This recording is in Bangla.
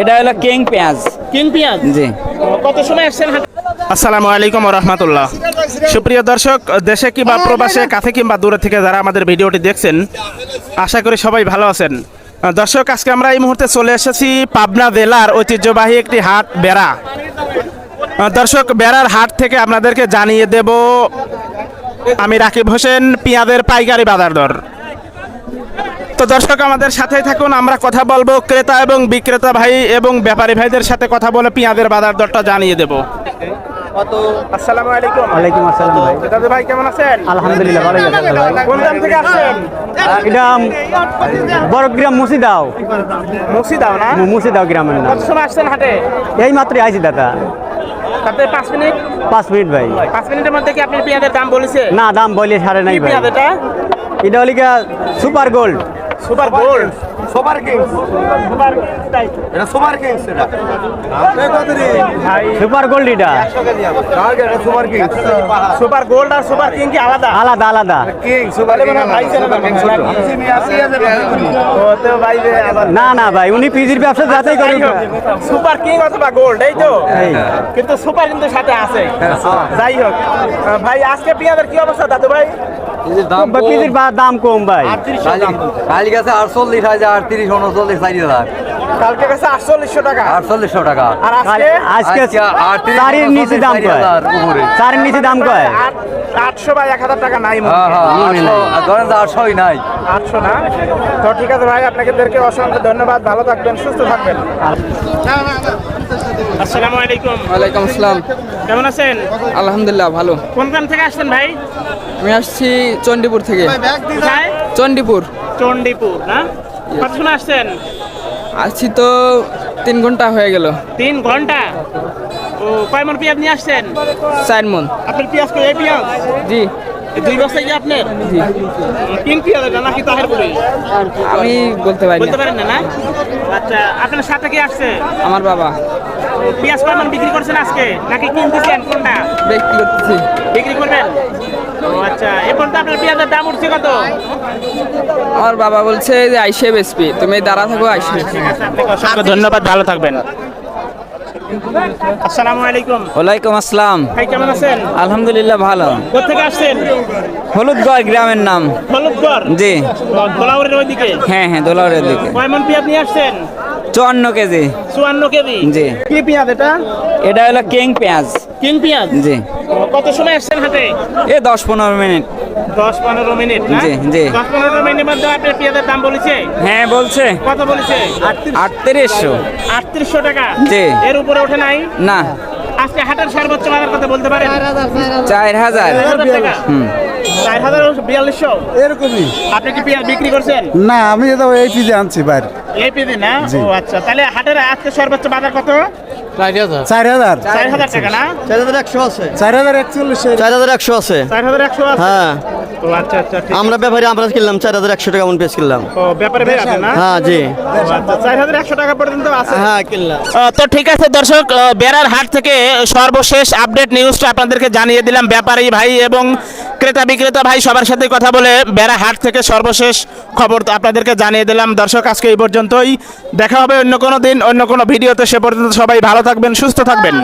এটা হলো কিং পেঁয়াজ। কিং পেঁয়াজ? জি। কত সময় আসছেন আসসালামু আলাইকুম রহমতুল্লাহ। সুপ্রিয় দর্শক দেশে কিংবা প্রবাসে কাছে কিংবা দূরে থেকে যারা আমাদের ভিডিওটি দেখছেন আশা করি সবাই ভালো আছেন। দর্শক আজকে আমরা এই মুহূর্তে চলে এসেছি পাবনা জেলার ঐতিহ্যবাহী একটি হাট বেড়া। দর্শক বেড়ার হাট থেকে আপনাদেরকে জানিয়ে দেব আমি রাকিব হোসেন পেঁয়াজের পাইকারি বাজার দর। তো দর্শক আমাদের সাথেই থাকুন। আমরা কথা বলব ক্রেতা এবং বিক্রেতা ভাই এবং ব্যাপারী ভাইদের সাথে কথা বলে পেঁয়াজের বাজার দরটা জানিয়ে দেবো। আসসালামু আলাইকুম। ওয়ালাইকুম আসসালাম ভাই। দাদু ভাই কেমন আছেন? আলহামদুলিল্লাহ ভালো আছি ভাই কোন গ্রাম থেকে আসছেন? এটা বড়গ্রাম মুসিদাও মুসি দাও না? মুসিদাও গ্রামের নাম। কত সময় আসছেন হাটে? এই মাত্র আইছি দাদা। তাতে পাঁচ মিনিট? পাঁচ মিনিট ভাই। পাঁচ মিনিটের মধ্যে কি আপনি পেঁয়াজের দাম বলেছে না দাম বলে সাড়ে নাই কি ভাই। পেঁয়াজ এটা? এটা super gold super gold super kings এটা সুপার কিংস এটা। ভাই। সুপার গোল্ড এটা। সুপার কিংস সুপার গোল্ড আর সুপার কিং কি আলাদা? আলাদা আলাদা। কিং সুপার কিং ভাই চেনে না, ও তো ভাই না না ভাই উনি পিজির ব্যবসা যাতেই যাই হোক, সুপার কিং অথবা গোল্ড এই তো। কিন্তু সুপার কিন্তু সাথে আছে। যাই হোক ভাই আজকে পেঁয়াজের কি অবস্থা দাদু ভাই পিজির দাম কম ভাই। কালি গেছে আটচল্লিশ হাজার আটত্রিশ উনচল্লিশ চারি হাজার। কালকে গেছে আটচল্লিশশো টাকা। আটচল্লিশশো টাকা। আর আজকে? চারির নিচে দাম কয়? চারির নিচে দাম কয়? আট আটশো বা এক হাজার টাকা নাই হ্যাঁ হ্যাঁ আটশো ধরেন আটশোই নাই। আটশো না? তো ঠিক আছে ভাই আপনাদেরকে অসংখ্য ধন্যবাদ। ভালো থাকবেন সুস্থ থাকবেন। আসসালামু আলাইকুম। ওয়ালাইকুম আসসালাম। কেমন আছেন? আলহামদুলিল্লাহ ভালো। কোন গ্রাম থেকে আসছেন ভাই? আমি আসছি চণ্ডীপুর থেকে। চণ্ডীপুর। চণ্ডীপুর না? কত সময় আসছেন? আসছি তো তিন ঘণ্টা হয়ে গেল। তিন ঘণ্টা? ও কয় মন পেঁয়াজ নিয়ে আসছেন? চার মন। আপনার পেঁয়াজ এই পেঁয়াজ? জি। দুই বস্তা কি আপনার? জি। তিন পেঁয়াজ এটা নাকি তাহের বলি আমি বলতে পারি বলতে পারেন না না? আচ্ছা আপনার সাথে কি আসছে? আমার বাবা। পেঁয়াজ কয় বিক্রি করছেন আজকে? নাকি কিনতেছেন? কোনটা? বিক্রি করতেছি। বিক্রি করবেন? ও আচ্ছা এখন তো আপনার পেঁয়াজের দাম উঠছে কত? আমার বাবা বলছে যে আইসে বেসপি তুমি দাঁড়া থাকো আইসে আপনাকে ধন্যবাদ ভালো থাকবেন। আসসালামু আলাইকুম। ওয়ালাইকুম আসসালাম। ভাই কেমন আছেন? আলহামদুলিল্লাহ ভালো। কোথেকে আসছেন? হলুদগড় গ্রামের নাম। হলুদগড়? জি। গোলাউরের ওইদিকে? হ্যাঁ হ্যাঁ দোলাউরের দিকে। কয় মন পেঁয়াজ নিয়ে আসছেন? চুয়ান্ন কেজি। চুয়ান্ন কেজি? জি। কি পেঁয়াজ এটা? এটা হলো কিং পেঁয়াজ। কিং পেঁয়াজ? জি। কত সময় আসছেন হাটে? এ দশ পনেরো মিনিট। দশ পনেরো মিনিট জি, জি। দশ পনেরো মিনিটের মধ্যে আপনার পেঁয়াজের দাম বলেছে? হ্যাঁ বলছে। কত বলেছে? আটত্রিশশো। আটত্রিশশো টাকা। জি। এর উপরে ওঠে নাই? না। আজকে হাটের সর্বোচ্চ বাজার কথা বলতে পারেন? চার হাজার। চার হাজার টাকা। হুম। চার হাজার বিয়াল্লিশশো? এরকমই। আপনি কি পেঁয়াজ বিক্রি করছেন? না আমি তো এই পিজে আনছি বাইরে। এই পেঁয়াজ না? ও আচ্ছা তাহলে হাটের আজকে সর্বোচ্চ বাজার কত? চার হাজার। চার হাজার। টাকা না? চার হাজার একশো আছে। চার হাজার একচল্লিশ চার হাজার একশো আছে। চার হাজার একশো আছে? হ্যাঁ। ও আচ্ছা আচ্ছা ঠিক আমরা ব্যাপারে আমরা কিনলাম চার হাজার একশো টাকা মন পেস কিনলাম। ও ব্যাপারে ভাই আছে না? হ্যাঁ জি। আচ্ছা, চার হাজার একশো টাকা পর্যন্ত আছে। হ্যাঁ কিনলাম। তো ঠিক আছে দর্শক বেড়ার হাট থেকে সর্বশেষ আপডেট নিউজটা আপনাদেরকে জানিয়ে দিলাম ব্যাপারী ভাই এবং ক্রেতা বিক্রেতা ভাই সবার সাথে কথা বলে বেড়া হাট থেকে সর্বশেষ খবর আপনাদেরকে জানিয়ে দিলাম। দর্শক আজকে এই পর্যন্তই। দেখা হবে অন্য কোনো দিন অন্য কোনো ভিডিওতে। সে পর্যন্ত সবাই ভালো থাকবেন সুস্থ থাকবেন।